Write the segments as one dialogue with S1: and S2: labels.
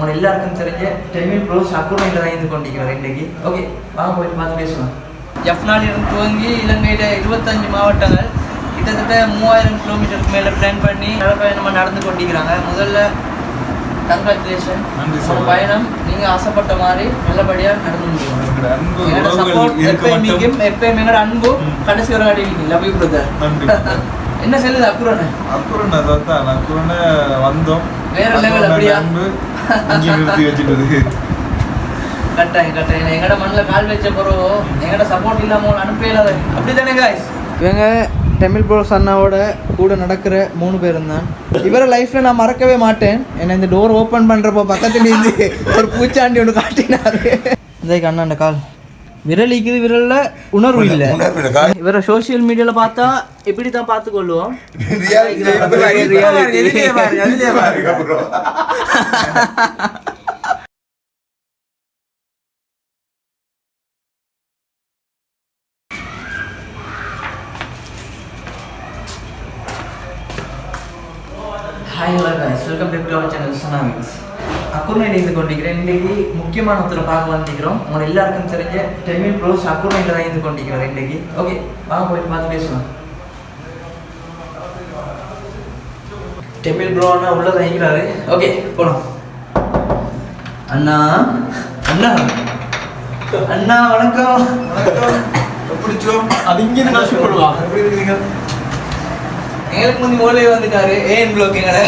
S1: உங்க எல்லாருக்கும் தெரிஞ்ச டெமில் ப்ரோஸ் அக்குறையில் தான் இருந்து கொண்டிருக்கிறார் இன்றைக்கு. ஓகே வாங்க போயிட்டு பார்த்து பேசலாம் ஜப்னாலிருந்து துவங்கி இலங்கையில் இருபத்தஞ்சு மாவட்டங்கள் கிட்டத்தட்ட மூவாயிரம் கிலோமீட்டருக்கு மேலே பிளான் பண்ணி நடைப்பயணமாக நடந்து கொண்டிருக்கிறாங்க. முதல்ல கங்க்ராச்சுலேஷன் ஒரு. பயணம் நீங்கள் ஆசைப்பட்ட மாதிரி நல்லபடியாக நடந்து முடியும் எப்பயும் எப்பயும் எங்களோட அன்பு. கடைசி வரை அடிவிக்கும் லவ் யூ பிரதர்
S2: நன்றி.
S1: என்ன செல்லுது அப்புறம்
S2: அக்குறன் அதான் அக்குறன வந்தோம்.
S1: வேற
S2: அக்குறன
S1: அப்படியா?
S2: அன்பு. இங்கே நிறுத்தி வச்சுட்டது
S1: கட்டாயம் கட்டாயம். எங்கட மண்ணில் கால் வச்ச பிறகு எங்கட சப்போர்ட் இல்லாமல் அனுப்பல அப்படி தானே காய்ஸ் இவங்க டெமில் ப்ரோஸ் அண்ணாவோட கூட நடக்கிற மூணு பேரும் தான். இவரை லைஃப்பில் நான் மறக்கவே மாட்டேன். ஏன்னா இந்த டோர் ஓப்பன் பண்ணுறப்போ பக்கத்துல இருந்து ஒரு பூச்சாண்டி ஒன்று காட்டினாரு. இந்த அண்ணாண்ட கால். விரல் இருக்குது விரல்ல உணர்வு இல்லை. இவரை சோஷியல் மீடியால பார்த்தா இப்படி தான் பார்த்து கொள்வோம் ஹாய் முக்கியமான ஒருத்தரை பார்க்க வந்திருக்கிறோம் உங்க எல்லாருக்கும் தெரிஞ்ச டெமில் ப்ரோஸ் அக்குர்னையில் தான் இருந்து கொண்டிருக்கிறார் இன்றைக்கு. ஓகே வாங்க போயிட்டு பார்த்து பேசலாம் டெமில் ப்ரோ அண்ணா உள்ள தங்கிக்கிறாரு ஓகே போலாம். அண்ணா அண்ணா. அண்ணா வணக்கம்.
S2: பிடிச்சோம்.
S3: அது இங்கிருந்து கஷ்டப்படுவா
S2: எப்படி இருக்கீங்க?
S1: எங்களுக்கு முந்தி மூலையே வந்துட்டாரு. ஏன் ப்ளோக் எங்களை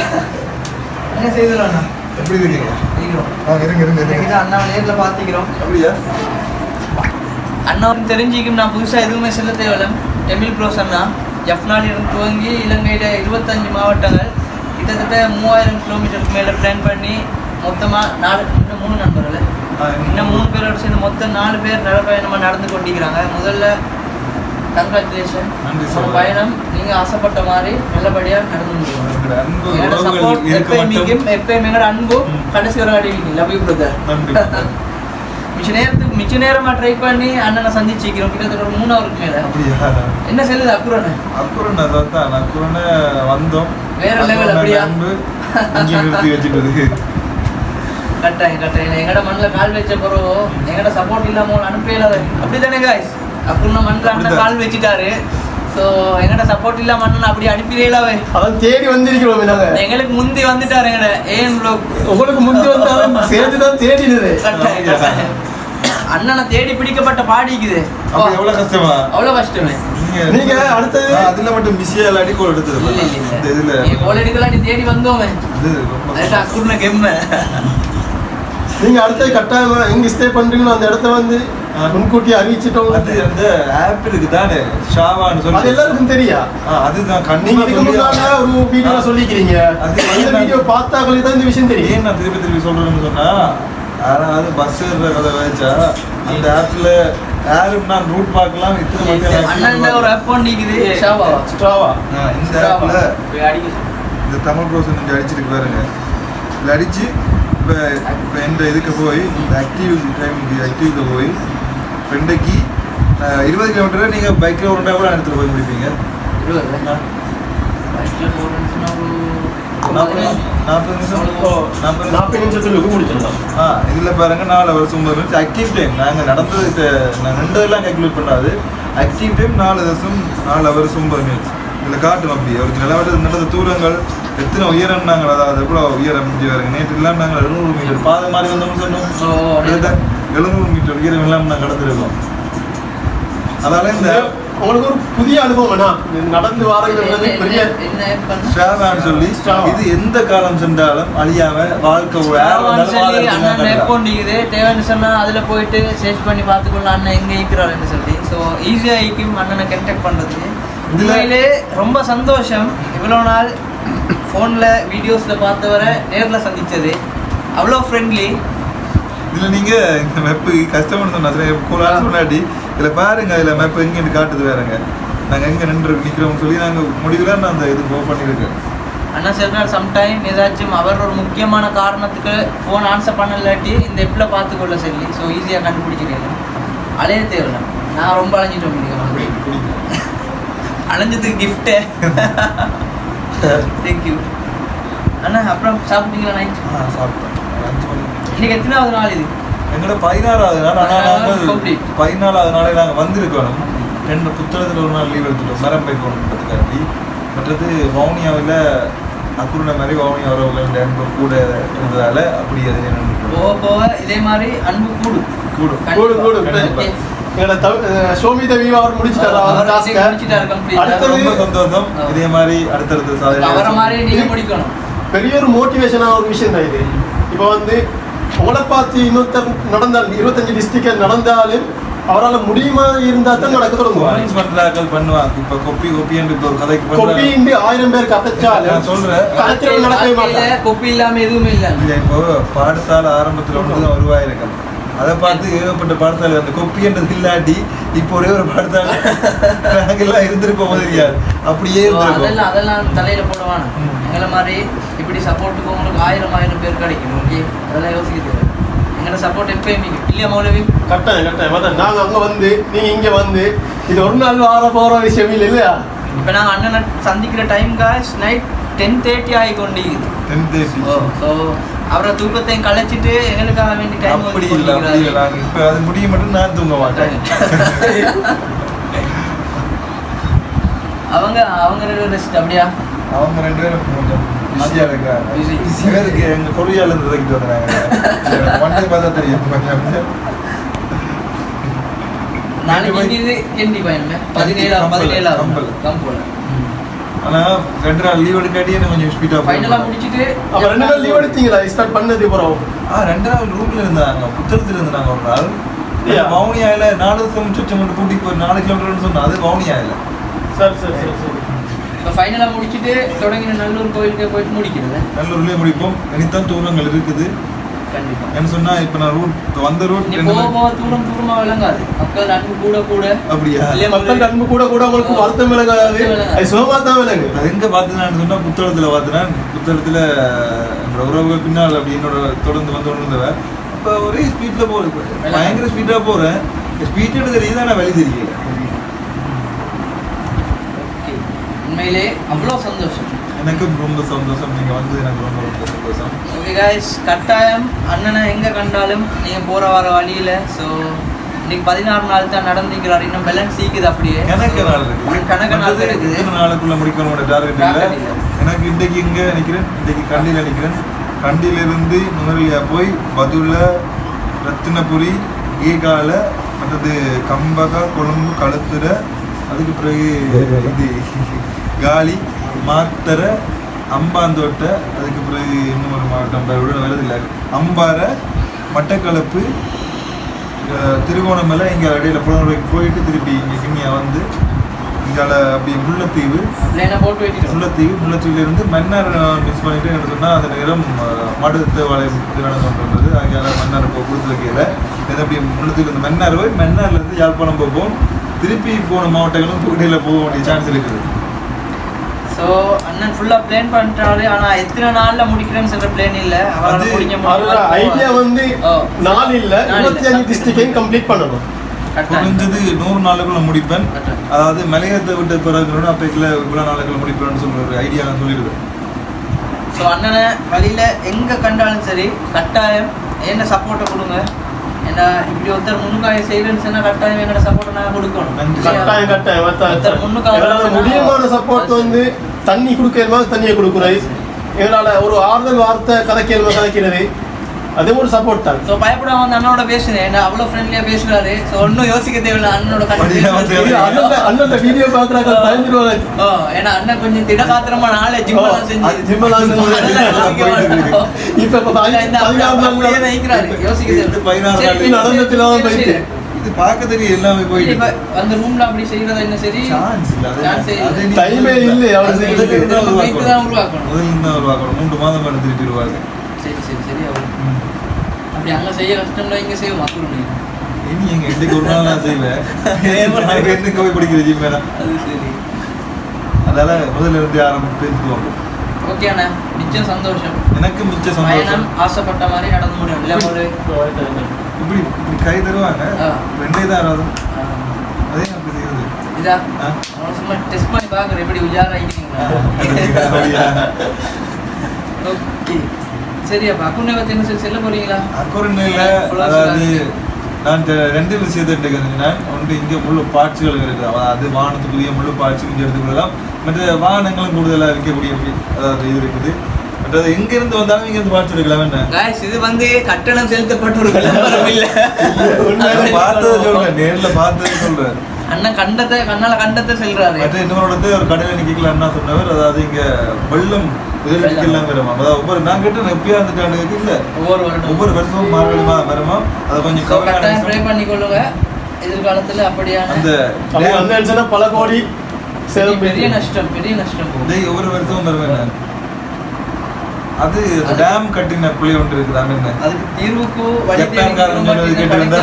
S1: என்ன செய்துடும் அண்ணா?
S2: எப்படி இருக்கீங்க?
S1: இருக்கிறோம்
S2: ஆ இருங்க இருங்க
S1: அண்ணா நேரில் பார்த்துக்கிறோம்
S2: அப்படியா?
S1: அண்ணா தெரிஞ்சிக்கும் நான் புதுசாக எதுவுமே சொல்ல தேவையில்ல. எமில் ப்ரோஸ் அண்ணா ஜப்னாலிருந்து துவங்கி இலங்கையில் இருபத்தஞ்சு மாவட்டங்கள் கிட்டத்தட்ட மூவாயிரம் கிலோமீட்டருக்கு மேலே பிளான் பண்ணி மொத்தமாக நாலு இன்னும் மூணு நண்பர்கள். இன்னும் மூணு பேரோட சேர்ந்து மொத்தம் நாலு பேர் நடைப்பயணமாக நடந்து கொண்டிருக்கிறாங்க. முதல்ல கங்க்ராச்சுலேஷன். பயணம் நீங்கள் ஆசைப்பட்ட மாதிரி நல்லபடியாக நடந்து முடியும்.
S2: இருக்க
S1: எப்பயும் அன்பு. கடைசி வரை அடிவிக்கும் லவ் யூ பிரதர் மிச்ச நேரத்துக்கு மிச்ச நேரமா ட்ரை பண்ணி அண்ணனை சந்திச்சிக்கிறோம். கிட்டத்தட்ட ஒரு மூணு அவருக்கு மேல. என்ன செல்லுது அப்புறம்
S2: அக்குறன் அதான் வந்தோம்.
S1: வேற
S2: அக்குறன
S1: அப்படியா? கட்டாயம் கட்டாயம். எங்கட மண்ணில் கால் வச்ச பிறகு எங்கட சப்போர்ட் இல்லாம அனுப்பல அப்படிதானே காய்ஸ் அப்புறம்
S2: அப்படிதான்.
S1: கால் வச்சுட்டாரு. ஸோ எங்கட சப்போர்ட் இல்லாம அண்ணன் அப்படி அனுப்பிடலாவே
S3: அதான் தேடி வந்திருக்கிறோம்
S1: எங்களுக்கு முந்தி வந்துட்டாரு எங்கட ஏன் ப்ளோ
S3: உங்களுக்கு முந்தி வந்தாலும் சேர்ந்து தான் தேடினது
S1: அண்ணனை தேடி பிடிக்கப்பட்ட பாடிக்குது
S2: எவ்வளவு கஷ்டமா?
S1: அவ்வளோ கஷ்டமே.
S3: நீங்க அடுத்தது?
S2: அதுல மட்டும் பிஸியா இல்லாட்டி கோல் எடுத்தது இதுல.
S1: கோல் எடுக்கலாம் நீ தேடி வந்தோமே. அக்குர்ன கெம்ம.
S3: நீங்க அடுத்தது கட்டாயமா எங்க ஸ்டே பண்றீங்களோ அந்த இடத்த வந்து
S2: ஆ.
S3: முன்கூட்டி அறிவிச்சிட்டோம்.
S2: அது அந்த ஆப் இருக்கு தானே ஷாவான்னு சொல்லி.
S3: அது எல்லாருக்கும் தெரியா?
S2: அதுதான் கண்டிப்பா
S3: முன்னால ஒரு வீடியோ. சொல்லிக்கிறீங்க.
S2: அது?
S3: வீடியோ பார்த்தாக்களுக்கு தான் இந்த விஷயம் தெரியும்.
S2: ஏன் நான் திருப்பி திருப்பி சொல்றேன்னு சொன்னா யாராவது பஸ் ஏறுற கதை வச்சா அந்த ஆப்ல யாருன்னா ரூட் பார்க்கலாம் இத்தனை மணி
S1: அண்ணன் ஒரு ஆப் பண்ணிக்குது ஷாவா.
S3: ஸ்ட்ராவா
S2: இந்த ஆப்ல இந்த தமிழ் ப்ரோஸ் நீங்க அடிச்சிருக்கு பாருங்க. இதில் அடிச்சு இப்போ இப்போ எந்த இதுக்கு போய் இந்த ஆக்டிவ் டைம் ஆக்டிவ்க்கு போய் ரெண்டைக்கு இருபது கிலோமீட்டர் நீங்கள் பைக்கில் ஒரு கூட எடுத்துகிட்டு போய் முடிப்பீங்க. நாற்பது நாற்பது நிமிஷம். நாற்பது நிமிஷம்.
S3: நாற்பது நிமிஷத்துல முடிச்சிடலாம்.
S2: ஆ இதில் பாருங்க நாலு வருஷம் ஒன்பது நிமிஷம் ஆக்டிவ் டைம் நாங்கள் நடந்தது நான் ரெண்டதெல்லாம் கால்குலேட் பண்ணாது. ஆக்டிவ் டைம் நாலு வருஷம் நாலு வருஷம் ஒன்பது மினிட்ஸ் இதில் காட்டும் அப்படி அவருக்கு நிலவரத்து நடந்த தூரங்கள் எத்தனை உயரம் நாங்கள் அதாவது எவ்வளோ உயரம் நேற்று எல்லாம் நாங்கள் எழுநூறு மீட்டர் பாதை மாதிரி வந்தோம்னு சொன்னோம். எழுநூறு மீட்டர் உயரம் எல்லாம் நாங்கள் கடந்திருக்கோம். அதனால இந்த
S3: உங்களுக்கு ஒரு புதிய அனுபவம் வேணா நடந்து வாரங்கிறது பெரிய?
S2: ஷாவான்னு சொல்லி. இது எந்த காலம் சென்றாலும் அழியாம வாழ்க்கை
S1: பண்ணிக்குது தேவைன்னு சொன்னா அதுல போயிட்டு சர்ச் பண்ணி பார்த்துக்கொள்ள அண்ணன் எங்க இருக்கிறாருன்னு சொல்லி. ஸோ ஈஸியா இருக்கும் அண்ணனை கண்டெக்ட் பண்றதுக்கு. உண்மையிலே ரொம்ப சந்தோஷம். இவ்வளோ நாள் ஃபோனில் வீடியோஸில் பார்த்தவரை நேரில் சந்திச்சது. அவ்வளோ ஃப்ரெண்ட்லி
S2: இதுல நீங்க இந்த மெப்பு கஷ்டப்பட்டு சொன்னா கூட முன்னாடி இதுல பாருங்க இதுல மெப் எங்க காட்டுது வேறங்க. நாங்க எங்க நின்று நிக்கிறோம் சொல்லி நாங்க முடிவுல நான் அந்த இது ஓ பண்ணிருக்கேன்
S1: அண்ணா சொல்றார் சம்டைம் ஏதாச்சும் அவர் ஒரு முக்கியமான காரணத்துக்கு ஃபோன் ஆன்சர் பண்ணலாட்டி இந்த எப்பில் பார்த்துக்கொள்ள சொல்லி ஸோ ஈஸியாக கண்டுபிடிக்கிறேன் அலைய தேவையில்ல. நான் ரொம்ப அலைஞ்சிட்டோம் இன்னைக்கு. அலைஞ்சதுக்கு கிஃப்ட்டு தேங்க்யூ அண்ணா அப்புறம் சாப்பிட்டீங்களா நைட்
S2: சாப்பிட்டேன் அஞ்சு மணி
S1: இன்னைக்கு எத்தனாவது நாள் இது?
S2: எங்களோட பதினாறாவது நாள். ஆனால் நாங்கள். பதினாலாவது நாளே நாங்கள் வந்திருக்கணும். ரெண்டு புத்தகத்தில் ஒரு நாள் லீவ் எடுத்துட்டோம். மரம் போய் போகணுன்றதுக்காண்டி மற்றது வவுனியாவில் அக்குருண மாதிரி வவுனியா உறவுகள் நண்பு கூட இருந்ததால அப்படி அது.
S1: போக போக இதே மாதிரி அன்பு கூடும்
S2: கூடும்
S3: கூடு கூடு
S2: கண்டிப்பா.
S3: எங்களோட தமிழ் ஷோமித விவா அவர் முடிச்சிட்டாரு. அடுத்தது
S2: ரொம்ப சந்தோஷம். இதே மாதிரி அடுத்தடுத்த சாதனை
S1: மாதிரி நீங்க முடிக்கணும்.
S3: பெரிய ஒரு மோட்டிவேஷனான ஒரு விஷயம் தான் இது. இப்போ வந்து உங்களை பார்த்து இன்னொருத்தர் நடந்தால் இருபத்தஞ்சு டிஸ்ட்ரிக்ட் நடந்தாலும் அவரால் முடியுமா இருந்தா தான் நடக்க
S2: பண்றாக்கள் பண்ணுவாங்க. இப்ப கொப்பி கொப்பி என்று இப்போ ஒரு கதைக்கு
S3: கொப்பி இண்டு ஆயிரம் பேர் கதைச்சாலும்
S2: நான் சொல்றேன்.
S1: கொப்பி இல்லாம எதுவுமே இல்ல.
S2: இப்போ பாடசாலை ஆரம்பத்துல ஒன்றுதான் உருவாயிருக்கும். அதை பார்த்து ஏகப்பட்ட பாடசாலை அந்த கொப்பின்றது இல்லாட்டி இப்போ ஒரே ஒரு பாடசாலை. நாங்கெல்லாம் இருந்திருப்போம் தெரியாது அப்படியே
S1: அதெல்லாம் அதெல்லாம் தலையில போடுவானா. எங்களை மாதிரி இப்படி சப்போர்ட்டுக்கு உங்களுக்கு ஆயிரம் ஆயிரம் பேர் கிடைக்கும் ஓகே அதெல்லாம் யோசிக்கிறது எங்களோட சப்போர்ட் எப்பயுமே இல்லையா மௌலவி?
S3: கட்டாயம் கட்டாயம். அதான் நாங்க அங்க வந்து நீங்க இங்க வந்து இது ஒரு நாள் வார போற விஷயம் இல்லை இல்லையா?
S1: இப்போ நாங்கள் அண்ணனை சந்திக்கிற time guys night ten thirty ஆகி கொண்டிருக்குது
S2: டென் தேர்ட்டி
S1: ஓ ஸோ அவரை தூக்கத்தையும் கலைச்சிட்டு எங்களுக்காக வேண்டி டைம்
S2: அப்படி இல்லை அப்படி இல்லை. நாங்க இப்ப அது முடிய மட்டும் நான் தூங்க மாட்டேன்.
S1: அவங்க அவங்க ரெஸ்ட் அப்படியா?
S2: அவங்க ரெண்டு பேரும் கொஞ்சம் பிஸியா இருக்காங்க.
S1: Busy.
S2: சிலருக்கு எங்க கொரியால இருந்து தூக்கிட்டு வந்தாங்க மண்டே பார்த்தா தெரியும். கொஞ்சம்
S1: நாளைக்கு பதினேழாம் பதினேழாம்
S2: கம்பல். ஆனா ரெண்டு நாள் லீவ் எடுக்காட்டி எனக்கு கொஞ்சம் ஸ்பீடா
S1: ஃபைனலாக முடிச்சிட்டு
S3: அப்ப ரெண்டு நாள் லீவ் எடுத்தீங்களா? ஸ்டார்ட் பண்ணது போறோம்
S2: ஆ ரெண்டு நாள் ரூம்ல இருந்தாங்க. புத்தகத்துல இருந்தாங்க ஒரு நாள். வவுனியாயில நாலு வருஷம் சுற்றம் மட்டும் போய் நாலு கிலோமீட்டர்னு சொன்னா அது வவுனியாயில
S3: சரி சரி சரி சரி.
S1: இப்போ ஃபைனலாக முடிச்சிட்டு தொடங்கின நல்லூர் கோயிலுக்கு போயிட்டு முடிக்கிறது?
S2: நல்லூர்லயே முடிப்போம். இனித்தான் தூரங்கள் இருக்குது.
S1: கண்டிப்பா.
S2: என்ன சொன்னா இப்ப நான் ரூட் வந்த ரூட்
S1: போக தூரம் தூரமா விளங்காது. மக்கள் அன்பு கூட கூட.
S2: அப்படியா?
S1: இல்லையா
S3: மக்கள் அன்பு கூட கூட உங்களுக்கு வருத்தம் விலகாது. அது சுகமா தான்
S2: அது எங்க பார்த்தேன்னு சொன்னா புத்தகத்துல பார்த்தேன். புத்தகத்துல என்னோட உறவுகள் பின்னால் அப்படி என்னோட தொடர்ந்து வந்து கொண்டு இருந்தவ அப்ப ஒரே ஸ்பீட்ல போறேன் பயங்கர ஸ்பீடா போறேன். ஸ்பீட் தெரியுது ஆனா வழி தெரியல.
S1: ஓகே. உண்மையிலே அவ்வளோ சந்தோஷம்.
S2: எனக்கும் ரொம்ப சந்தோஷம். நீங்க வந்து எனக்கு ரொம்ப ரொம்ப சந்தோஷம்.
S1: ஓகே காய்ஸ் கட்டாயம் அண்ணனை எங்கே கண்டாலும் நீங்கள் போகிற வர வழியில் ஸோ இன்னைக்கு பதினாறு நாள் தான் நடந்துக்கிறார் இன்னும் பேலன்ஸ் சீக்குது அப்படியே.
S2: கணக்கு நாள் இருக்கு
S1: கணக்கு நாள் இருக்குது.
S2: நாளுக்குள்ள முடிக்கணும் டார்கெட் இல்ல. எனக்கு இன்றைக்கு இங்க நிக்கிறேன் இன்றைக்கு கண்டியில நிக்கிறேன் கண்டியில இருந்து நுகர்லியா போய் பதுல ரத்தினபுரி கீகால மற்றது கம்பகா கொழும்பு களுத்துற அதுக்கு பிறகு இது காலி மாத்தரை அம்பாந்தோட்டை அதுக்கு பிறகு இன்னும் ஒரு மாவட்டம் விட வருதில்லை அம்பாறை மட்டக்களப்பு திருகோணமலை இங்கே இடையில புலனுரைக்கு போயிட்டு திருப்பி இங்கே கிண்ணியா வந்து இங்கால அப்படி முல்லைத்தீவு முல்லைத்தீவு முல்லைத்தீவுல இருந்து மன்னார் மிஸ் பண்ணிட்டு என்ன சொன்னால் அந்த நேரம் மடுத்த திருமணம் கொண்டு வந்தது. அங்கே மன்னார் போ கொடுத்து வைக்கல இது அப்படி முல்லைத்தீவு இருந்து மன்னார் போய் மன்னார்ல இருந்து யாழ்ப்பாணம் போவோம். திருப்பி போன மாவட்டங்களும் இடையில போக வேண்டிய சான்ஸ் இருக்குது.
S1: ஸோ அண்ணன் ஃபுல்லாக பிளான் பண்ணிட்டாரு. ஆனால் எத்தனை நாளில் முடிக்கிறேன்னு சொல்கிற பிளான் இல்லை. அவரால் முடிக்க
S3: அதோட ஐடியா வந்து. நாள் இல்ல. இருபத்தி அஞ்சு டிஸ்ட்ரிக்டையும் கம்ப்ளீட் பண்ணணும்.
S2: குறைஞ்சது நூறு நாளுக்குள்ள முடிப்பேன். அதாவது மலையத்தை விட்ட பிறகு அப்பைக்குள்ள இவ்வளோ நாளுக்குள்ள முடிப்பேன்னு சொல்ற ஒரு ஐடியா நான் சொல்லிடுவேன்.
S1: ஸோ அண்ணனை வழியில் எங்கே கண்டாலும் சரி கட்டாயம் என்ன சப்போர்ட்டை கொடுங்க. ஏன்னா இப்படி ஒருத்தர் முன்னுக்காய செய்யறேன்னு சொன்னா கட்டாயம் என்னோட சப்போர்ட்டை நான் கொடுக்கணும்?
S3: கட்டாயம் கட்டாயம்
S1: ஒருத்தர்
S3: அதான்.
S1: முன்னுக்கு
S3: எங்களால
S1: ஆரம்பிச்சா
S3: முடியுமான சப்போர்ட் வந்து தண்ணி கொடுக்கிற மாதிரி தண்ணியை கொடுக்குறது எங்களால ஒரு ஆறுதல் வார்த்தை கதைக்கிற மாதிரி கதைக்கிறது அதே ஒரு சப்போர்ட் தான்.
S1: ஸோ பயப்படாம அந்த அண்ணனோட பேசுறேன் ஏன்னா அவ்வளோ ஃப்ரெண்ட்லியாக பேசுறாரு. ஸோ ஒன்றும் யோசிக்க தேவையில்லை. அண்ணனோட
S2: வந்து
S3: அண்ணன் அண்ணன் வீடியோ பாக்குறாங்க பயந்துருவாங்க
S1: ஓ ஏன்னா அண்ணன் கொஞ்சம் திடகாத்திரமான ஆளை ஜிம்மெல்லாம் செஞ்சு.
S3: அது ஜிம்மெல்லாம். இப்ப பதினாறு
S2: இது பார்க்க தெரியும் எல்லாமே போயிட்டு
S1: அந்த ரூம்ல அப்படி செய்யறது என்ன சரி?
S2: சான்ஸ் இல்ல
S3: டைமே அவர்
S2: அது
S3: செய்யறது.
S2: முதல்ல இருந்து
S1: நம்ம
S2: உருவாக்கணும்.
S1: உருவாக்கணும்.
S2: முதல்ல இருந்து தான் உருவாக்கணும். மூன்று மாதம் திருப்பி உருவாக்கு
S1: சரி சரி சரி அவர். அப்படி அங்க செய்ய கஷ்டம்ல இங்க செய்வோம் மக்கள்
S2: இனி எங்க இன்னைக்கு ஒரு நாள் நான் செய்வேன் என்ன கோவை படிக்கிற ஜிம் வேணாம்
S1: அது சரி.
S2: அதனால முதல்ல இருந்து ஆரம்பிச்சு பேசிக்குவாங்க
S1: ஓகே அண்ணா. நிச்சயம் சந்தோஷம்.
S2: எனக்கு மிச்ச
S1: பயணம்
S2: சந்தோஷம்
S1: ஆசைப்பட்ட மாதிரி நடந்து முடியும். இல்ல ஒரு
S2: இப்படி இப்படி கை தருவாங்க. ரெண்டே தான் வராது
S1: ஆ,
S2: அதே அப்படி செய்யுது
S1: இதா? சும்மா டெஸ்ட் பண்ணி பாக்குறேன் எப்படி உஜாரா
S2: அப்படியா?
S1: ஓகே சரி அப்ப அக்குனை பத்தி என்ன சொல்லி போறீங்களா?
S2: அக்குறநில அதாவது நான் ரெண்டு விஷயத்தை எடுத்துக்கிறேன் ஒன்று இங்கே முழு பாட்சிகள் இருக்குது. அதாவது வாகனத்துக்குரிய முழு பாட்சி இங்கே எடுத்துக்கொள்ளலாம். மற்ற வாகனங்களும் கூடுதலாக அப்படி அதாவது இது இருக்குது. மற்றது எங்கிருந்து வந்தாலும் இங்கேருந்து பாட்சி எடுக்கலாம். என்ன?
S1: இது வந்து கட்டணம் செலுத்தப்பட்ட ஒரு விளம்பரம் இல்ல.
S2: பார்த்ததை சொல்றேன். நேர்ல பார்த்ததை சொல்றேன்.
S1: அண்ணன் கண்டத்தை கண்ணால கண்டத்தை செல்றாரு.
S2: மற்ற இன்னொரு ஒரு கடையில் நிக்கலாம் என்ன சொன்னவர் அதாவது இங்க வெள்ளம் இதில் நிக்கலாம் வருமா அதாவது ஒவ்வொரு நான் கேட்டேன் எப்பயா இருந்துட்டானு இல்ல.
S1: ஒவ்வொரு வருடம்.
S2: ஒவ்வொரு வருஷமும் மார்கழிமா வருமா? அதை கொஞ்சம்
S1: கட்டாயம் ப்ரே பண்ணிக்கொள்ளுங்க. எதிர்காலத்துல அப்படியான
S2: அந்த
S3: பல கோடி
S1: பெரிய நஷ்டம் பெரிய நஷ்டம்.
S2: ஒவ்வொரு வருஷமும் வருவேன் அது டேம் கட்டின பிள்ளை ஒன்று இருக்குது அது என்ன
S1: அதுக்கு தீர்வுக்கு
S2: ஜப்பான்காரன் சொன்னது கேட்டு வந்தா?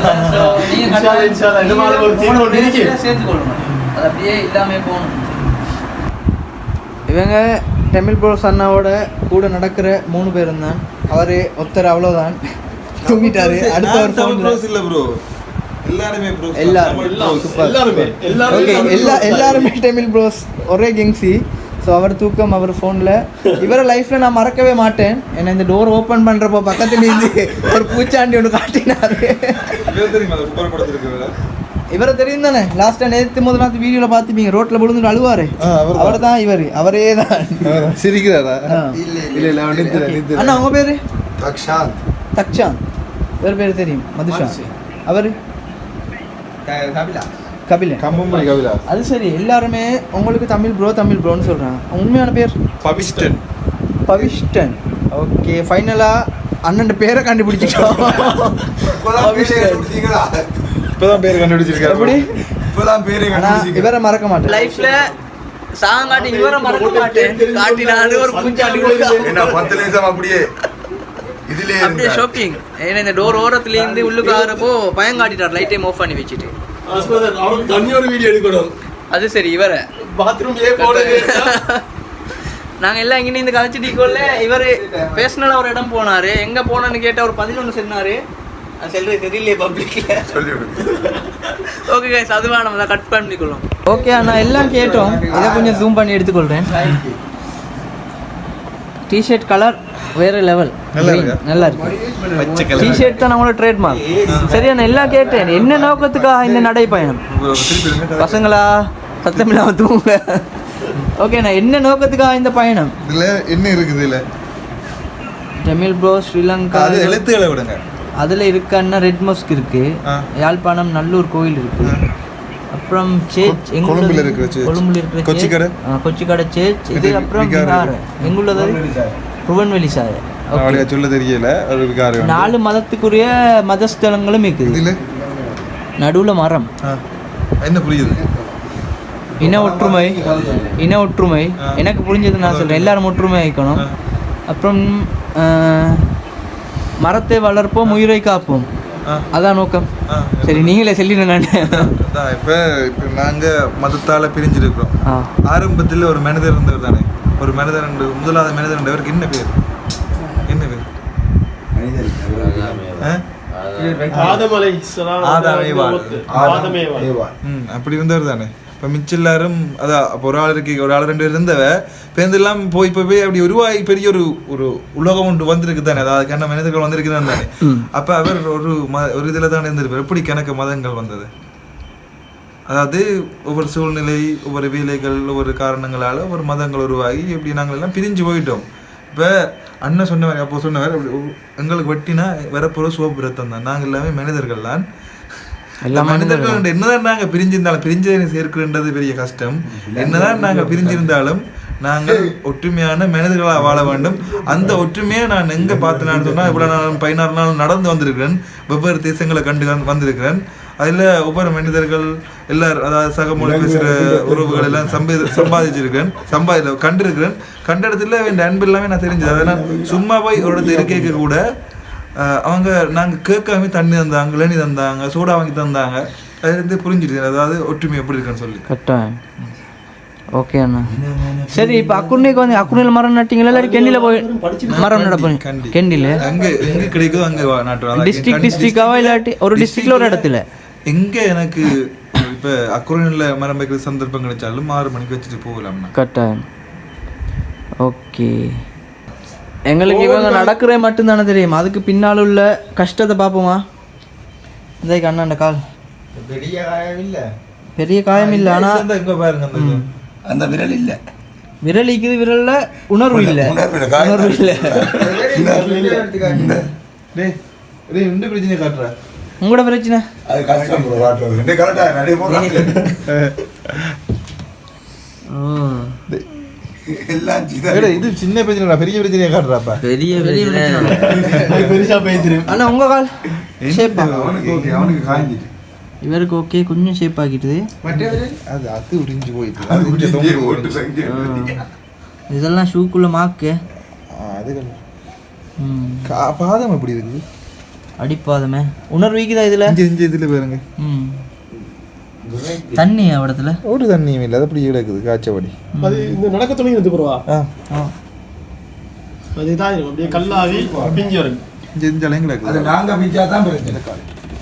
S1: அது அப்படியே இல்லாம போகணும். இவங்க டெமில் ப்ரோஸ் அண்ணாவோட கூட நடக்கிற மூணு பேர் தான். அவரு ஒருத்தர் அவ்வளவுதான். தூங்கிட்டாரு. அடுத்த
S2: தமிழ் ப்ரோஸ் இல்ல ப்ரோ எல்லாருமே ப்ரோ
S1: எல்லாரும்.
S3: எல்லாருமே. எல்லாருமே தமிழ்
S1: ப்ரோஸ் ஒரே கிங்ஸி ஸோ அவர் தூக்கம் அவர் ஃபோனில் இவரை லைஃப்பில் நான் மறக்கவே மாட்டேன். ஏன்னா இந்த டோர் ஓப்பன் பண்ணுறப்போ பக்கத்துல இருந்து ஒரு பூச்சாண்டி ஒன்று காட்டினாரு.
S2: இவர் தெரியுமா
S1: இவரை தானே? லாஸ்ட்டாக நேற்று முதல் நாள் வீடியோவில் பார்த்துப்பீங்க ரோட்டில் விழுந்துட்டு அழுவாரு.
S2: ஆ, அவர்தான்.
S1: அவர் தான். இவர். அவரே தான்.
S2: சிரிக்கிறாரா. இல்ல இல்ல.
S1: அண்ணா உங்க பேரு?
S4: அக்ஷாந்த்
S1: தக்ஷாந்த். வேறு பேர் தெரியும். மதுஷா.
S4: மதுஷா.
S1: அவர்? கபிலன்.
S2: கம்பம்படி கவிதா
S1: அது சரி எல்லாருமே உங்களுக்கு தமிழ் ப்ரோ தமிழ் ப்ரோன்னு சொல்றாங்க. உண்மையான பேர்?
S2: பவிஷ்டன்.
S1: பவிஷ்டன். ஓகே ஃபைனலா அண்ணன் பேரை கண்டுபிடிச்சிட்டோம்.
S2: இப்பதான் பேர் கண்டுபிடிச்சிருக்காரு?
S1: எப்படி?
S2: இப்பதான் பேரே கண்டுபிடிச்சிருக்காரு.
S1: இவரை மறக்க மாட்டேன். லைஃப்ல சாங்காட்டி இவரை மறக்க மாட்டேன். காட்டினாரு ஒரு பூச்சாண்டி
S4: என்ன பத்து நிமிஷம் அப்படியே இதுலயே
S1: அப்படியே. ஷாக்கிங் ஏன்னா இந்த டோர் ஓரத்துல இருந்து உள்ளுக்கு ஆகிறப்போ பயம் காட்டிட்டார் லைட்டே மூவ் பண்ணி வச்சுட்டு.
S3: அவனுக்கு தனியோட வீடியோ எடுக்கணும்.
S1: அது சரி இவரை.
S3: பாத்ரூம் ஏ போடுது
S1: நாங்க எல்லாம் இங்க இருந்து கதைச்சிட்டிக்கோல்ல இவரு பேசினால ஒரு இடம் போனாரு. எங்க போனேன்னு கேட்ட ஒரு பதில் ஒன்று சொன்னாரு. அது சொல்றது தெரியலையே பப்ளிக்ல
S4: சொல்லிவிடு
S1: ஓகே கைஸ் அது வேணும் நம்ம கட் பண்ணிக்கொள்ளும். ஓகே நான் எல்லாம் கேட்டோம். இதை கொஞ்சம் ஜூம் பண்ணி எடுத்துக்கொள்றேன். டிஷர்ட் கலர் வேற லெவல்
S2: நல்லா இருக்கா?
S1: டிஷர்ட் தான் நம்மளோட ட்ரேட்மார்க் சரியா நான் எல்லாம் கேட்டேன். என்ன நோக்கத்துக்காக இந்த நடைப்பயணம். பசங்களா சத்தமில்லாம தூங்க ஓகே நான் என்ன நோக்கத்துக்காக இந்த பயணம்?
S2: இதுல என்ன இருக்குது இதுல?
S1: தமிழ் ப்ரோ ஸ்ரீலங்கா
S2: அது எழுத்துக்களை விடுங்க.
S1: அதுல இருக்கன்னா ரெட் மஸ்க் இருக்கு. யாழ்ப்பாணம் நல்லூர் கோயில் இருக்கு. அப்புறம் சேர்ச்
S2: கொ- கொழும்புல இருக்கிற கொச்சிக்கடை?
S1: கொச்சிக்கடை சேர்ச் இது அப்புறம் எங்குள்ளது புவன்வெளி சாய
S2: அவளுக்கு சொல்ல தெரியல.
S1: நாலு மதத்துக்குரிய மதஸ்தலங்களும் இருக்குது. நடுவுல மரம்.
S2: என்ன புரியுது?
S1: இன ஒற்றுமை இன ஒற்றுமை. எனக்கு புரிஞ்சது நான் சொல்றேன். எல்லாரும் ஒற்றுமை ஆயிக்கணும். அப்புறம் மரத்தை வளர்ப்போம் உயிரை காப்போம். அதான் நோக்கம். சரி நீங்களே சொல்லிடுங்க
S2: இப்ப இப்ப நாங்க மதத்தால பிரிஞ்சிருக்கிறோம். ஆரம்பத்தில் ஒரு மனிதர் இருந்தவர் தானே. ஒரு மனிதர் என்று முதலாவது மனிதர் என்றவருக்கு என்ன பேர்? என்ன பேர்? அப்படி இருந்தவர் தானே. இப்போ மிச்சம் எல்லாரும் அதான் அப்போ ஒரு ஆள் இருக்கு ஒரு ஆள் ரெண்டு பேர் இருந்தவ பேருந்தெல்லாம் போய் போய் போய் அப்படி உருவாகி பெரிய ஒரு ஒரு உலகம் ஒன்று வந்திருக்கு தானே. அதாவது கண்ண மனிதர்கள் வந்திருக்கு தானே. அப்போ அவர் ஒரு ம ஒரு இதில் தானே இருந்திருப்பார். எப்படி கணக்கு மதங்கள் வந்தது? அதாவது ஒவ்வொரு சூழ்நிலை ஒவ்வொரு வேலைகள் ஒவ்வொரு காரணங்களால ஒவ்வொரு மதங்கள் உருவாகி இப்படி நாங்கள் எல்லாம் பிரிஞ்சு போயிட்டோம். இப்போ அண்ணன் சொன்னவர் அப்போ சொன்னவர் எங்களுக்கு வெட்டினா வரப்போகிற சிவப்பு ரத்தம் தான். நாங்கள் எல்லாமே மனிதர்கள் தான்.
S1: எல்லா
S2: மனிதர்கள் என்னதான் நாங்க பிரிஞ்சிருந்தாலும் பிரிஞ்சதை சேர்க்கின்றது பெரிய கஷ்டம். என்னதான் நாங்க பிரிஞ்சிருந்தாலும் நாங்கள் ஒற்றுமையான மனிதர்களாக வாழ வேண்டும். அந்த ஒற்றுமையை நான் எங்க பார்த்தேன்னு சொன்னா இவ்வளவு நாள் பதினாறு நாள் நடந்து வந்திருக்கிறேன். வெவ்வேறு தேசங்களை கண்டு வந்து- வந்திருக்கிறேன். அதுல ஒவ்வொரு மனிதர்கள் எல்லாரும் அதாவது சக மொழி பேசுகிற உறவுகள் எல்லாம் சம்பி சம்பாதிச்சிருக்கேன். சம்பாதி கண்டிருக்கிறேன். கண்ட இடத்துல என் அன்பு எல்லாமே நான் தெரிஞ்சது. அதெல்லாம் சும்மா போய் ஒரு இடத்துல இருக்க கூட அவங்க நாங்கள் கேட்காம தண்ணி தந்தாங்க இளநி தந்தாங்க சோடா வாங்கி தந்தாங்க. அதுலேருந்து புரிஞ்சுட்டு அதாவது ஒற்றுமை எப்படி இருக்குன்னு சொல்லி.
S1: கட்டாயம். ஓகே அண்ணா. சரி இப்போ அக்குன்னைக்கு வந்து அக்குனையில் மரம் நட்டிங்களா? இல்லாட்டி கெண்டியில் போய் மரம் நடப்போம்
S2: கண்டி.
S1: கெண்டியில்
S2: அங்க எங்க கிடைக்குதோ அங்க நாட்டுறோம்.
S1: டிஸ்ட்ரிக்ட் டிஸ்ட்ரிக்டாவா இல்லாட்டி ஒரு டிஸ்ட்ரிக்ட்ல ஒரு இடத்துல?
S2: எங்க எனக்கு இப்ப அக்குறையில் மரம் வைக்கிற சந்தர்ப்பம் கிடைச்சாலும் ஆறு மணிக்கு வச்சுட்டு போகலாம்னா
S1: கட்டாயம். ஓகே. எங்களுக்கு இவங்க நடக்கிற மட்டும்தானே தெரியும். அதுக்கு பின்னால் உள்ள கஷ்டத்தை பார்ப்போமா? இந்த அண்ணாண்ட கால்.
S4: பெரிய காயம் இல்ல.
S1: பெரிய காயம் இல்லை ஆனால்
S2: இந்த இங்க பாருங்க அந்த
S4: விரல் இல்ல.
S1: விரல் இருக்குது விரல்ல உணர்வு இல்லை.
S4: உணர்வு இல்ல,
S2: பிரச்சனையை காட்டுற.
S1: உங்களோட பிரச்சனை?
S4: அது கஷ்டம் காட்டுறது. டேய், correct ஆ நிறைய போடுறாங்க.
S2: இது சின்ன பிரச்சனை பெரிய பிரச்சனையை காட்டுறாப்பா?
S1: பெரிய பிரச்சனை.
S3: பெருசா பேசிரு
S1: அண்ணா உங்க கால் ஷேப்பா
S2: அவனுக்கு ஓகே அவனுக்கு காய்ஞ்சிட்டு
S1: இவருக்கு ஓகே கொஞ்சம் ஷேப் ஆக்கிட்டுது
S2: அது அது உறிஞ்சு போயிட்டு.
S1: இதெல்லாம் ஷூக்குள்ள மாக்கு
S2: ஆ, அது கொஞ்சம்.
S1: ம்.
S2: கா- பாதம் எப்படி இருக்குது?
S1: அடிப்பாதமே. உணர்வு வீக்குதா இதுல?
S2: இங்க இதுல பாருங்க.
S1: ம். தண்ணி அவடத்துல
S2: ஒரு தண்ணியும் இல்லை. அது அப்படி கிடக்குது காய்ச்சபடி.
S3: அது இந்த நடக்க துணி இருந்து போறவா அது அப்படியே கல்லாவி பிஞ்சு வரும்.
S2: இலையும் கிடக்குது.
S4: அது நாங்க பிச்சா தான் பிரச்சனை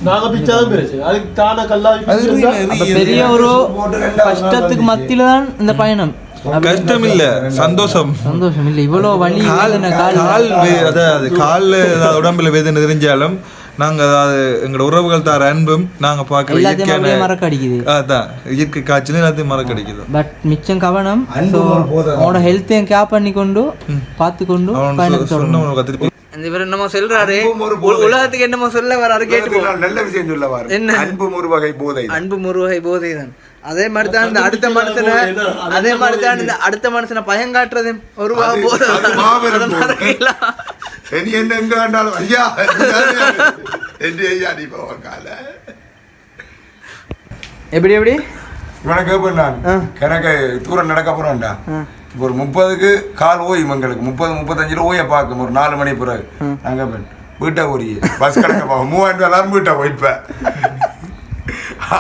S3: நாங்க பிச்சாதான் பெருசு அதுக்கு தானே கல்லாவி
S1: பெரிய ஒரு கஷ்டத்துக்கு மத்தியில தான் இந்த பயணம்.
S2: கஷ்டம் இல்ல சந்தோஷம்.
S1: சந்தோஷம் இல்ல இவ்வளவு வலி
S2: கால் அதாவது கால்ல ஏதாவது உடம்புல வேதனை தெரிஞ்சாலும் நாங்க அதாவது எங்களோட உறவுகள் தர அன்பும் நாங்க பாக்குற இயற்கையான
S1: மறக்க அடிக்குது
S2: அதான் இயற்கை காய்ச்சல் எல்லாத்தையும் மறக்க கிடைக்குது
S1: பட் மிச்சம் கவனம். அவனோட ஹெல்த்தையும் கேர் பண்ணி கொண்டு பார்த்து கொண்டு இவர் என்னமோ சொல்றாரு.
S4: ஒரு.
S1: உலகத்துக்கு என்னமோ சொல்ல வராரு கேட்டு
S4: நல்ல விஷயம் சொல்ல வரேன்
S1: என்ன?
S4: அன்பும் ஒரு வகை போதை
S1: அன்பு முருகை போதை தான் அதே மாதிரி தான் இந்த அடுத்த மனுஷனை அதே மாதிரி தான் இந்த அடுத்த மனுஷனை பயங்காட்டுறது ஒரு வகை போதை.
S4: என்ன எங்க வேண்டாலும் ஐயா என்று ஐயா. நீ போவ கால.
S1: எப்படி எப்படி?
S4: இவனை கேட்பேன் நான். எனக்கு தூரம் நடக்க போறேன்டா. ஒரு முப்பதுக்கு கால் ஓயும் எங்களுக்கு முப்பது முப்பத்தஞ்சுல ஓய பார்க்கும். ஒரு நாலு மணி பிறகு. நான் கேட்பேன் வீட்டை ஓடி பஸ் கணக்க போகும் மூவாயிரம் ரூபாய் எல்லாரும் வீட்டை போயிப்பேன்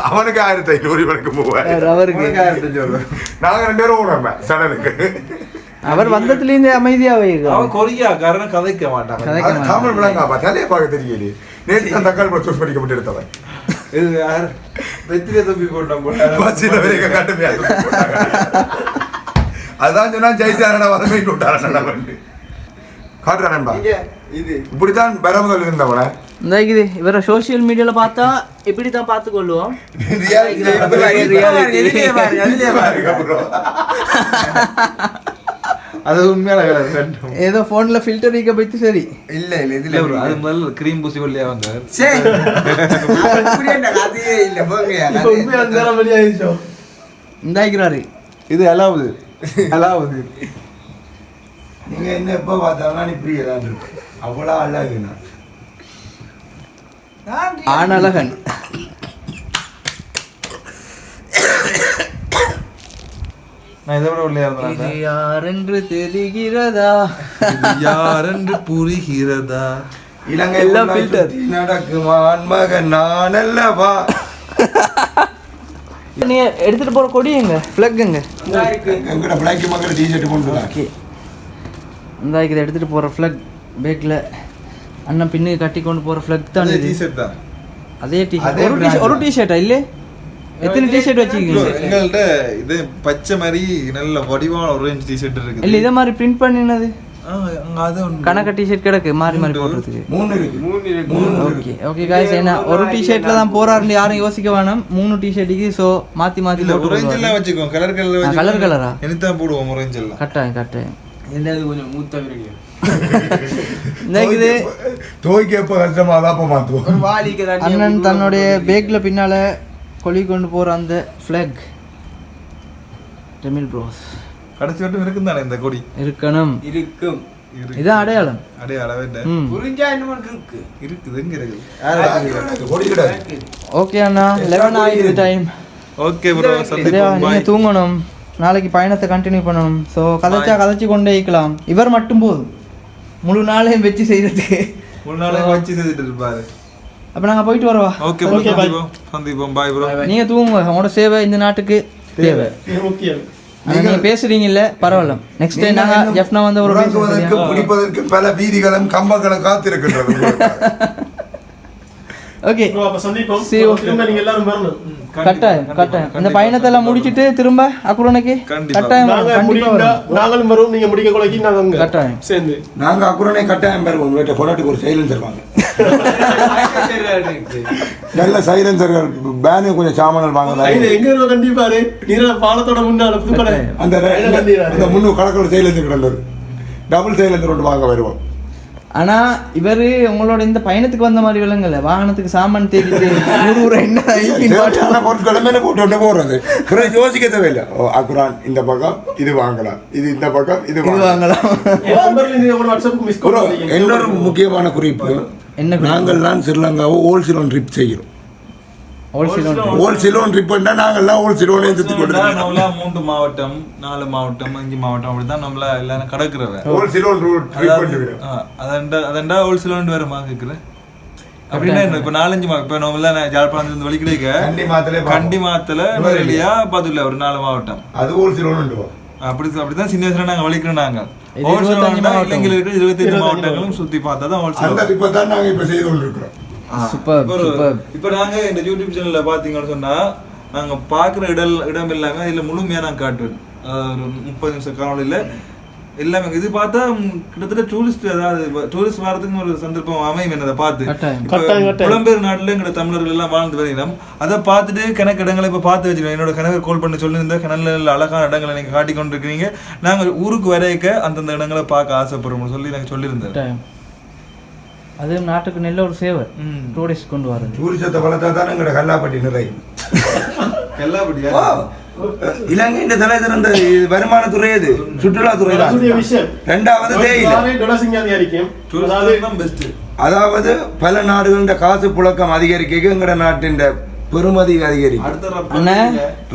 S4: அவனுக்கு ஆயிரத்தி ஐநூறு இவனுக்கு மூவாயிரம்.
S1: யார் அவருக்கு?
S4: ஆயிரத்தி ஐநூறு. நாங்க ரெண்டு பேரும் ஓடுறோம் சடனுக்கு.
S1: அவர் வந்ததுலேருந்து அமைதியாவே இருக்காரு
S2: அவன் கொரியா காரணம் கதைக்க மாட்டான்.
S4: தமிழ் விளங்காப்பா தலையை பார்க்க தெரியலையே. நேற்று தான் தக்காளி பழம் படிக்கப்பட்டு எடுத்தவன்.
S2: இது யார்? வெத்திலே தம்பி போட்டான் போல
S4: பஸ்ஸில் வரைக்கும் கட்டுமையா தூக்கி போட்டாங்க. அதான் சொன்னா ஜெயிச்சாரண வதமே விட்டாரண வந்து காட்டுறானேன்பா
S2: இது.
S4: இப்படித்தான் பெறமுதல் இருந்தவன.
S1: இந்த இது இவரை சோஷியல் மீடியால பார்த்தா இப்படி தான் பார்த்து கொள்ளுவோம்
S2: அது உண்மையான
S1: ஏதோ போன்ல ஃபில்டர் வைக்க போயிட்டு சரி.
S4: இல்ல இல்ல
S2: இல்ல
S4: இதுல
S2: bro, அது முதல்ல கிரீம் பூசி வழியா வந்தார்.
S3: நேரம் வெளியாயிடுச்சோ
S1: இந்தாக்கிறாரு
S2: இது அலாவுது அலாவுது
S4: நீங்க என்ன எப்ப பார்த்தாலும் இப்படி ஏதாவது இருக்கு. அவ்வளவு அழகு நான்.
S1: ஆனழகன்
S2: நான் இதை விட உள்ளே
S1: இது யாரென்று தெரிகிறதா?
S2: யார் என்று புரிகிறதா?
S4: இலங்கை
S1: எல்லாம்
S4: நடக்குமான் மகன் நான் அல்லவா?
S1: நீ எடுத்துட்டு போற கொடி எங்க? பிளக் எங்க?
S4: எங்கட பிளாக்கி மக்கள் டிஷர்ட் கொண்டு.
S1: ஓகே இந்த இதை எடுத்துட்டு போற ஃப்ளக் பேக்ல அண்ணன் பின்னுக்கு கட்டி கொண்டு போற ஃப்ளக் தான்
S2: டிஷர்ட் தான்.
S1: அதே டி
S4: அதே
S1: ஒரு
S4: brand
S1: டி ஒரு டிஷர்ட்டா இல்லே? எத்தனை டிஷர்ட் வச்சிருக்கீங்க?
S2: எங்கள்ட்ட இது பச்சை மாதிரி நல்ல வடிவான ஒரேஞ்ச் டிஷர்ட்
S1: இல்ல
S2: இருக்குது
S1: இதே மாதிரி பிரிண்ட் பண்ணினது? கணக்க டிஷர்ட் கிடக்கு மாறி மாறி போடுறதுக்கு.
S4: மூணு இருக்கு. மூணு
S1: ஓகே ஓகே காய்ஸ் என்ன ஒரு டிஷர்ட்ல தான் போறாருன்னு யாரும் யோசிக்க வேணாம். மூணு டிஷர்ட்டுக்கு ஸோ மாத்தி மாத்தி போட்டு
S2: எல்லாம் வச்சுக்கோ. கலர் கலர்
S1: colour colour ஆ?
S2: இனித்தான் போடுவோம் orange எல்லாம்.
S1: கட்டாயம் கட்டாயம்.
S5: என்னது கொஞ்சம் மூத்த வாலிக்கு
S1: அண்ணன் தன்னுடைய பேக்ல பின்னால கொழி கொண்டு போற அந்த ஃபிளாக் டெமில் ப்ரோஸ்
S2: கடைசி வட்டம் இருக்கும் தானே இந்த கொடி?
S1: இருக்கணும்.
S5: இருக்கும்.
S1: இதான் அடையாளம்.
S2: அடே அளவே இல்ல.
S1: ம்.
S5: புரிஞ்சா இன்னும் இருக்கு.
S2: இருக்குது எங்க
S1: ஓகே அண்ணா லெவன் ஆகுது டைம்
S2: ஓகே ப்ரோ சந்திப்போம்.
S1: நீங்க தூங்கணும். நாளைக்கு பயணத்தை கண்டினியூ பண்ணணும். ஸோ கதைச்சா கதைச்சு கொண்டே இருக்கலாம். இவர் மட்டும் போதும். முழு நாளையும் வச்சு செய்யறதுக்கு
S2: ஒரு நாளைக்கு வச்சு செய்துட்டு இருப்பாரு.
S1: அப்ப நாங்க போயிட்டு வரவா?
S2: ஓகே ப்ரோ சந்திப்போம். சந்திப்போம். பாய் ப்ரோ
S1: நீங்க தூங்குங்க. உங்களோட சேவை இந்த நாட்டுக்கு. தேவை
S3: மிக முக்கியம்
S1: ஆனா நீங்க பேசுறீங்கல்ல பரவாயில்ல. நெக்ஸ்ட் டைம் நாங்க ஜெஃப்னா வந்து ஒரு
S4: உறங்குவதற்கு பிடிப்பதற்கு பல வீதிகளும் கம்பங்களும் காத்திருக்கின்றது
S1: ஓகே
S3: bro, அப்ப சந்திப்போம்.
S1: See you.
S3: திரும்ப நீங்க எல்லாரும் வரணும்.
S1: கட்டாயம் கட்டாயம். இந்த பயணத்தை எல்லாம் முடிச்சிட்டு திரும்ப அக்குறனைக்கு
S2: கண்டிப்பா.
S1: கட்டாயம் கண்டிப்பா.
S3: நாங்களும் வரும் நீங்க முடிக்க கொலைக்கு நாங்க
S1: கட்டாயம்.
S3: சேர்ந்து.
S4: நாங்க அக்குறனே கட்டாயம் பேர் உங்கள்கிட்ட பொண்டாட்டுக்கு ஒரு சைலன்சர் வாங்க நல்ல சைலன்சர்கள் பேனு கொஞ்சம் சாமான்கள் வாங்க
S3: இது எங்க இருக்க கண்டிப்பாரு நீர பாலத்தோட முன்னால புதுக்கடை.
S4: அந்த. அந்த முன்னூறு கணக்கில் சைலன்சர் கிடந்தது டபுள் சைலன்சர் ஒன்று வாங்க வருவோம்.
S1: ஆனா இவரு உங்களோட இந்த பயணத்துக்கு வந்த மாதிரி விலங்கல. வாகனத்துக்கு சாமான் தேடிட்டு ஊர் ஊரா என்ன ஐக்கியம் பாட்டு.
S4: தேவையான பொருட்களை மேலே போட்டு கொண்டு போறது. பிறகு யோசிக்க தேவையில்லை. ஓ அக்குரான் இந்த பக்கம் இது வாங்கலாம். இது இந்த பக்கம் இது வாங்கலாம். இன்னொரு முக்கியமான குறிப்பு.
S1: என்ன?
S4: நாங்கள் தான் ஸ்ரீலங்காவை ஹோல்சேலோன் ட்ரிப் செய்கிறோம்.
S1: ஹோல்சேல்
S4: ஹோல்சேலோன் ட்ரிப்னா நாங்கள்லாம் ஹோல்சேலோனே சுற்றி கொண்டு
S2: நம்மளா மூன்று மாவட்டம் நாலு மாவட்டம் அஞ்சு மாவட்டம் அப்படிதான் நம்மள எல்லாரும் கடக்குறவ
S4: ஹோல்சேலோன் ட்ரிப் பண்ணுகிறோம்
S2: அதண்டா அதண்டா ஹோல்சேல் வருமா கேக்குறேன் அப்படின்னா இப்ப நாலஞ்சு மா இப்ப நம்ம எல்லாம் ஜாழ்ப்பாணத்துல இருந்து வழி கிடைக்க
S4: கண்டி மாத்திலே
S2: கண்டி மாத்துல நுவரெலியா பதுல ஒரு நாலு மாவட்டம்.
S4: அது ஹோல்சேலோன்
S2: அப்படி அப்படிதான் சின்ன வயசுல நாங்க வலிக்கிறோம் நாங்க ஹோல்சேல். இலங்கையில இருக்கிற இருபத்தஞ்சு மாவட்டங்களும் சுத்தி பார்த்தா தான்
S4: அந்த
S2: ஹோல்சேல்
S4: ட்ரிப்பை தான் நாங்கள் இப்போ செய்து கொண்டிருக்கிறோம்.
S1: சூப்பர்
S2: ஒரு
S1: சூப்பர்.
S2: இப்ப நாங்க இந்த யூடியூப் சேனல்ல பாத்தீங்கன்னு சொன்னா நாங்க பாக்குற இடம் இடம் எல்லாமே இதுல முழுமையா நான் காட்டுவேன். ஒரு முப்பது நிமிஷம் காணொலியில எல்லாமே இது பார்த்தா கிட்டத்தட்ட டூரிஸ்ட் அதாவது டூரிஸ்ட் வரதுக்கு ஒரு சந்தர்ப்பம் அமையும் என்னதை பார்த்து. புலம்பெயர் நாட்டுல எங்க தமிழர்கள் எல்லாம் வாழ்ந்து வருகிறோம் அதை பார்த்துட்டு கணக்கு இடங்களை இப்ப பார்த்து வச்சிருக்கேன் என்னோட கணவர் கால் பண்ணி சொல்லியிருந்தேன் கனல்ல அழகான இடங்களை நீங்க காட்டி கொண்டிருக்கிறீங்க. நாங்க ஊருக்கு வரைக்க அந்தந்த இடங்களை பார்க்க ஆசைப்படுறோம்னு சொல்லி எனக்கு சொல்லியிருந்தேன்
S1: அது நாட்டுக்கு நல்ல ஒரு சேவை. டூரிஸ்ட் கொண்டு வரது
S4: டூரிசத்தை வளர்த்தா தான் எங்களோட கல்லாப்பட்டி நிறையும்.
S2: எல்லாபடியா
S4: இலங்கை இந்த தலை திறந்த வருமானத்துறை அது சுற்றுலாத்துறை தான். ரெண்டாவது தேயிலை.
S3: அதாவது
S4: பல நாடுகளின் காசு புழக்கம் அதிகரிக்க எங்கட நாட்டின் பெருமதி அதிகரிக்கும்.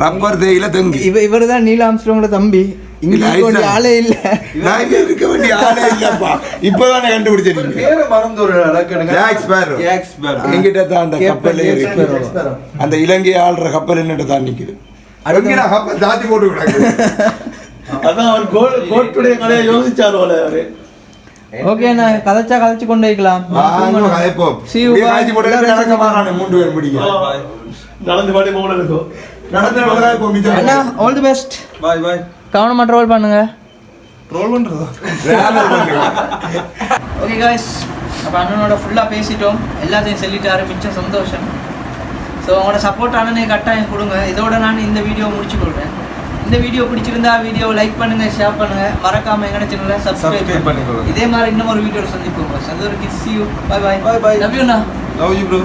S2: ரப்பர்
S4: தேயிலை. தங்கி.
S1: இவ இவர் தான் நீல ஆம்ஸ்ட்ராங்கோட தம்பி. இங்க. ஆளே இல்ல.
S4: நான் இங்க இருக்க வேண்டிய ஆளே இல்லப்பா. இப்பதானே கண்டுபிடிச்சிருக்கீங்க
S2: பேரை மறந்து ஒரு.
S4: Jack Sparrow. எங்கிட்ட தான் அந்த கப்பல். அந்த இலங்கை ஆள்ற கப்பல் என்னட்டு தான் நிக்குது. தாத்தி போட்டு கிடக்கு
S3: அதான் அவர் கோல் கோட்டுடைய கடையை யோசிச்சார் போல அவரு.
S1: ஓகே நான் கதைச்சா கதைச்சு கொண்டு
S4: மாறானே, மூன்று பேர் பிடிக்க.
S3: நடந்து பாடி போல இருக்கும்.
S4: நடந்து
S1: ஆல் தி பெஸ்ட்
S2: பாய் பாய்.
S1: கவனமா ட்ரோல் பண்ணுங்க.
S2: ரோல் பண்றதா.
S1: ஓகே காய்ஸ் அப்போ அண்ணனோட ஃபுல்லாக பேசிட்டோம். எல்லாத்தையும் சொல்லிட்டாரு. மிச்சம் சந்தோஷம். ஸோ உங்களோட சப்போர்ட் அண்ணனே கட்டாயம் கொடுங்க. இதோட நான் இந்த வீடியோ முடிச்சு கொள்றேன். இந்த வீடியோ பிடிச்சிருந்தா வீடியோவை லைக் பண்ணுங்க ஷேர் பண்ணுங்க. மறக்காம எங்கட சேனலை
S2: Subscribe
S1: சப்ஸ்கிரைப்
S2: பண்ணிக்கோங்க.
S1: இதே மாதிரி இன்னும் ஒரு வீடியோவில் சந்திப்போம் சந்தோர் kiss you bye bye
S2: Bye bye.
S1: Love you
S2: love you bro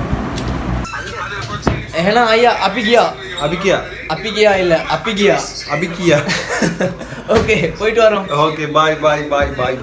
S1: ஏன்னா ஐயா அப்பிகியா
S2: அபிக்கியா
S1: அப்பிகியா இல்லை அப்பிகியா
S2: அபிக்கியா
S1: ஓகே போயிட்டு வரோம்.
S2: ஓகே பாய் பாய் பாய் பாய்